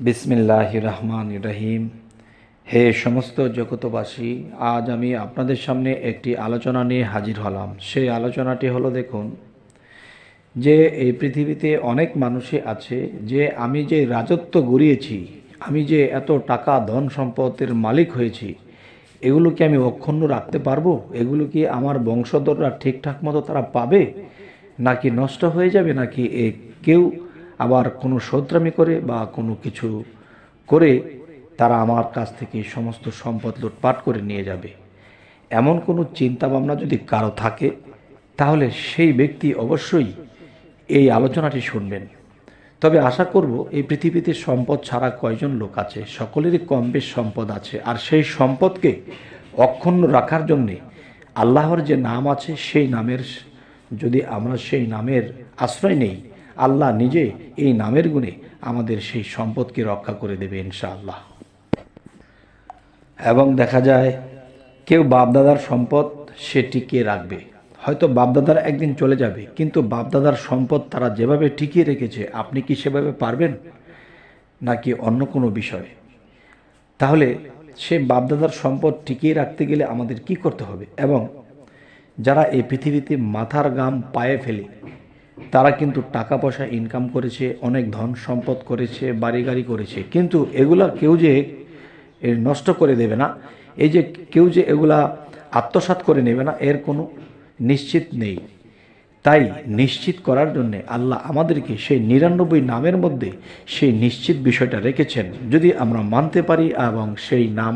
বিসমিল্লাহ রহমান রহিম। হে সমস্ত জগতবাসী, আজ আমি আপনাদের সামনে একটি আলোচনা নিয়ে হাজির হলাম। সেই আলোচনাটি হলো, দেখুন, যে এই পৃথিবীতে অনেক মানুষই আছে, যে আমি যে রাজত্ব গড়িয়েছি, আমি যে এত টাকা ধন সম্পদের মালিক হয়েছি, এগুলো কি আমি অক্ষুণ্ণ রাখতে পারব? এগুলো কি আমার বংশধররা ঠিকঠাক মতো তারা পাবে? নাকি নষ্ট হয়ে যাবে? নাকি এ কেউ আবার কোনো শোধরামি করে বা কোনো কিছু করে তারা আমার কাছ থেকে সমস্ত সম্পদ লুটপাট করে নিয়ে যাবে। এমন কোনো চিন্তা ভাবনা যদি কারও থাকে, তাহলে সেই ব্যক্তি অবশ্যই এই আলোচনাটি শুনবেন। তবে আশা করব, এই পৃথিবীতে সম্পদ ছাড়া কয়জন লোক আছে, সকলেরই কম বেশ সম্পদ আছে, আর সেই সম্পদকে অক্ষুণ্ণ রাখার জন্যে আল্লাহর যে নাম আছে, সেই নামের, যদি আমরা সেই নামের আশ্রয় নেই আল্লাহ নিজে এই নামের গুণে আমাদের সেই সম্পদকে রক্ষা করে দেবে ইনশাআল্লাহ। এবং দেখা যায়, কেউ বাপদাদার সম্পদ সে টিকিয়ে রাখবে। হয়তো বাপদাদার একদিন চলে যাবে, কিন্তু বাপদাদার সম্পদ তারা যেভাবে টিকিয়ে রেখেছে, আপনি কি সেভাবে পারবেন? নাকি অন্য কোনো বিষয়? তাহলে সে বাপদাদার সম্পদ টিকিয়ে রাখতে গেলে আমাদের কি করতে হবে? এবং যারা এই পৃথিবীতে মাথার গাম পায়ে ফেলে তারা কিন্তু টাকা পয়সা ইনকাম করেছে, অনেক ধন সম্পদ করেছে বাড়ি গাড়ি করেছে। কিন্তু এগুলা কেউ যে নষ্ট করে দেবে না, এই যে কেউ যে এগুলা আত্মসাৎ করে নেবে না, এর কোনো নিশ্চিত নেই। তাই নিশ্চিত করার জন্যে আল্লাহ আমাদেরকে সেই নিরানব্বই নামের মধ্যে সেই নিশ্চিত বিষয়টা রেখেছেন। যদি আমরা মানতে পারি এবং সেই নাম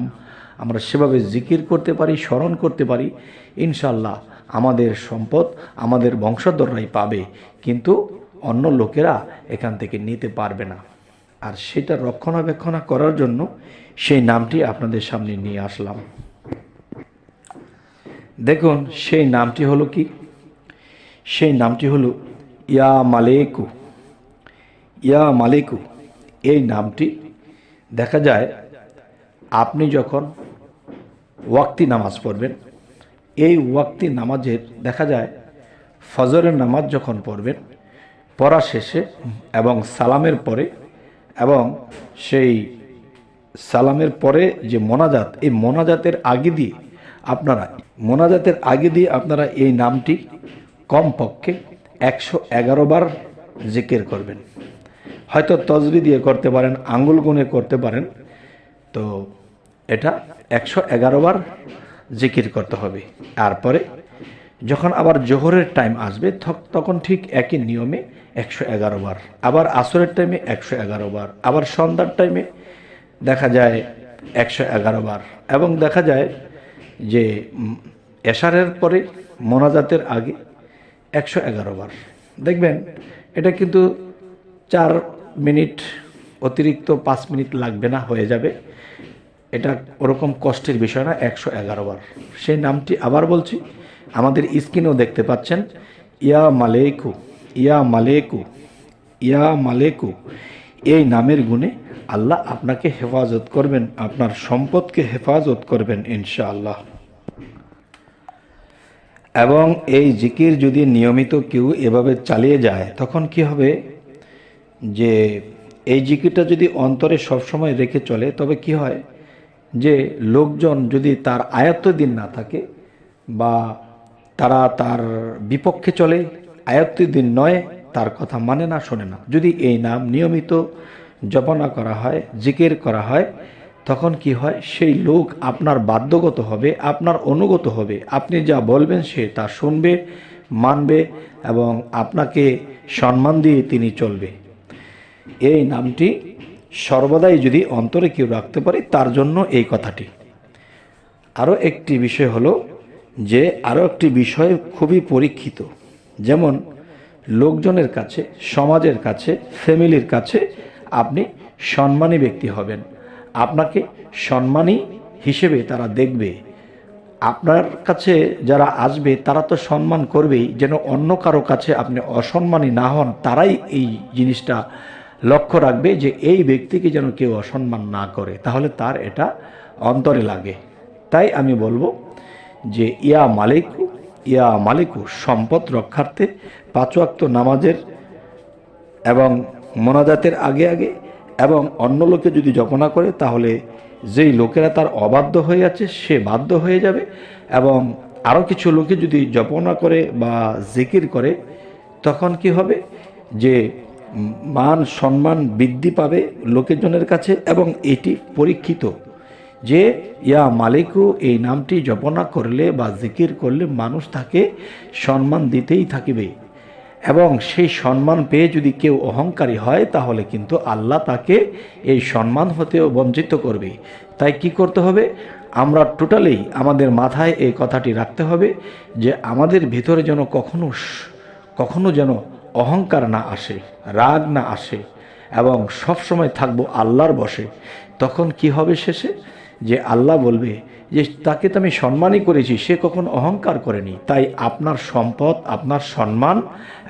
আমরা সেভাবে জিকির করতে পারি, স্মরণ করতে পারি ইনশাল্লাহ আমাদের সম্পদ আমাদের বংশধররাই পাবে, কিন্তু অন্য লোকেরা এখান থেকে নিতে পারবে না। আর সেটা রক্ষণাবেক্ষণা করার জন্য সেই নামটি আপনাদের সামনে নিয়ে আসলাম। দেখুন, সেই নামটি হলো কি? সেই নামটি হলো ইয়া মালেকু। ইয়া মালেকু, এই নামটি দেখা যায় আপনি যখন ওয়াক্তি নামাজ পড়বেন এই ওয়াক্তি নামাজের, দেখা যায়, ফজরের নামাজ যখন পড়বেন, পড়া শেষে এবং সালামের পরে এবং সেই সালামের পরে যে মোনাজাত, এই মোনাজাতের আগে দিয়ে আপনারা, মোনাজাতের আগে দিয়ে আপনারা এই নামটি কমপক্ষে একশো এগারো বার জিকির করবেন। হয়তো তজবি দিয়ে করতে পারেন, আঙ্গুল গুনে করতে পারেন, তো এটা একশো এগারো বার জিকির করতে হবে। তারপরে যখন আবার জোহরের টাইম আসবে তখন ঠিক একই নিয়মে একশো এগারো বার। আবার আসরের টাইমে একশো এগারো বার। আবার সন্ধ্যার টাইমে দেখা যায় একশো এগারো বার। এবং দেখা যায় যে এশারের পরে মোনাজাতের আগে একশো এগারো বার। দেখবেন, এটা কিন্তু চার মিনিট অতিরিক্ত পাঁচ মিনিট লাগবে না, হয়ে যাবে। এটা ওরকম কষ্টের বিষয় না, একশো এগারো বার। সেই নামটি আবার বলছি, আমাদের স্ক্রিনেও দেখতে পাচ্ছেন, ইয়া মালেকু ইয়া মালেকু ইয়া মালেকু। এই নামের গুণে আল্লাহ আপনাকে হেফাজত করবেন, আপনার সম্পদকে হেফাজত করবেন, ইনশাআল্লাহ। এবং এই জিকির যদি নিয়মিত কেউ এভাবে চালিয়ে যায়, তখন কি হবে? যে এই জিকিরটা যদি অন্তরে সবসময় রেখে চলে, তবে কি হয়? যে লোকজন যদি তার আয়ত্ত দিন না থাকে বা তারা তার বিপক্ষে চলে, আয়ত্ত দিন নয়, তার কথা মানে না, শোনে না। যদি এই নাম নিয়মিত জপনা করা হয়, জিকের করা হয়, তখন কি হয়? সেই লোক আপনার বাধ্যগত হবে, আপনার অনুগত হবে। আপনি যা বলবেন সে তা শুনবে, মানবে এবং আপনাকে সম্মান দিয়ে তিনি চলবে। এই নামটি সর্বদাই যদি অন্তরে কেউ রাখতে পারে, তার জন্য এই কথাটি। আরও একটি বিষয় হলো যে আরও একটি বিষয় খুবই পরীক্ষিত। যেমন, লোকজনের কাছে, সমাজের কাছে, ফ্যামিলির কাছে আপনি সম্মানী ব্যক্তি হবেন। আপনাকে সম্মানী হিসেবে তারা দেখবে। আপনার কাছে যারা আসবে, তারা তো সম্মান করবেই। যেন অন্য কারও কাছে আপনি অসম্মানী না হন, তারাই এই জিনিসটা লক্ষ্য রাখবে যে এই ব্যক্তিকে যেন কেউ অসম্মান না করে, তাহলে তার এটা অন্তরে লাগে। তাই আমি বলব যে, ইয়া মালিকু ইয়া মালিকু, সম্পদ রক্ষার্থে পাঁচ ওয়াক্ত নামাজের এবং মোনাজাতের আগে আগে এবং অন্য লোকে যদি জপনা করে, তাহলে যেই লোকেরা তার অবাধ্য হয়ে আছে, সে বাধ্য হয়ে যাবে এবং আরও কিছু লোকে যদি জপনা করে বা জিকির করে, তখন কি হবে? যে মান সম্মান বৃদ্ধি পাবে লোকেজনের কাছে এবং এটি পরীক্ষিত যে, ইয়া মালিকও এই নামটি জপনা করলে বা জিকির করলে মানুষ তাকে সম্মান দিতেই থাকিবে। এবং সেই সম্মান পেয়ে যদি কেউ অহংকারী হয়, তাহলে কিন্তু আল্লাহ তাকে এই সম্মান হতেও বঞ্চিত করবে। তাই কি করতে হবে? আমরা টোটালি আমাদের মাথায় এই কথাটি রাখতে হবে যে, আমাদের ভিতরে যেন কখনো কখনো যেন অহংকার না আসে, রাগ না আসে এবং সব সময় থাকব আল্লাহর বসে তখন কি হবে শেষে? যে আল্লাহ বলবে যে তাকে তো আমি সম্মানই করেছি, সে কখন অহংকার করেনি। তাই আপনার সম্পদ, আপনার সম্মান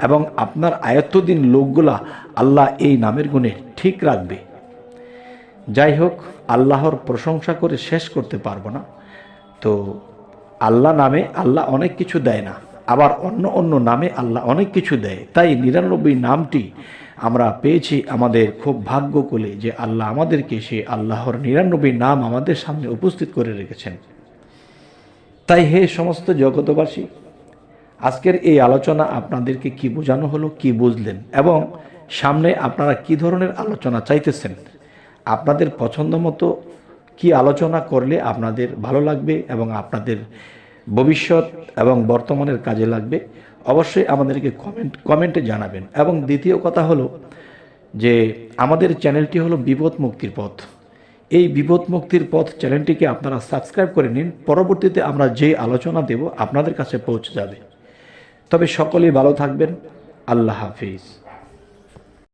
এবং আপনার আয়ত্তদিন লোকগুলা আল্লাহ এই নামের গুণে ঠিক রাখবে। যাই হোক, আল্লাহর প্রশংসা করে শেষ করতে পারব না। তো আল্লাহ নামে আল্লাহ অনেক কিছু দেয় না। আবার অন্য অন্য নামে আল্লাহ অনেক কিছু দেয়। তাই নিরানব্বই নামটি আমরা পেয়েছি আমাদের খুব ভাগ্য কোলে যে আল্লাহ আমাদেরকে সে আল্লাহর নিরানব্বই নাম আমাদের সামনে উপস্থিত করে রেখেছেন। তাই হে সমস্ত জগতবাসী আজকের এই আলোচনা আপনাদেরকে কি বোঝানো হলো, কি বুঝলেন এবং সামনে আপনারা কি ধরনের আলোচনা চাইতেছেন, আপনাদের পছন্দ মতো কি আলোচনা করলে আপনাদের ভালো লাগবে এবং আপনাদের ভবিষ্যৎ এবং বর্তমানের কাজে লাগবে, অবশ্যই আমাদেরকে কমেন্ট কমেন্টে জানাবেন। এবং দ্বিতীয় কথা হলো যে আমাদের চ্যানেলটি হলো বিপদ মুক্তির পথ। এই বিপদ মুক্তির পথ চ্যানেলটিকে আপনারা সাবস্ক্রাইব করে নিন। পরবর্তীতে আমরা যে আলোচনা দেব আপনাদের কাছে পৌঁছে যাবে। তবে সকলেই ভালো থাকবেন। আল্লাহ হাফিজ।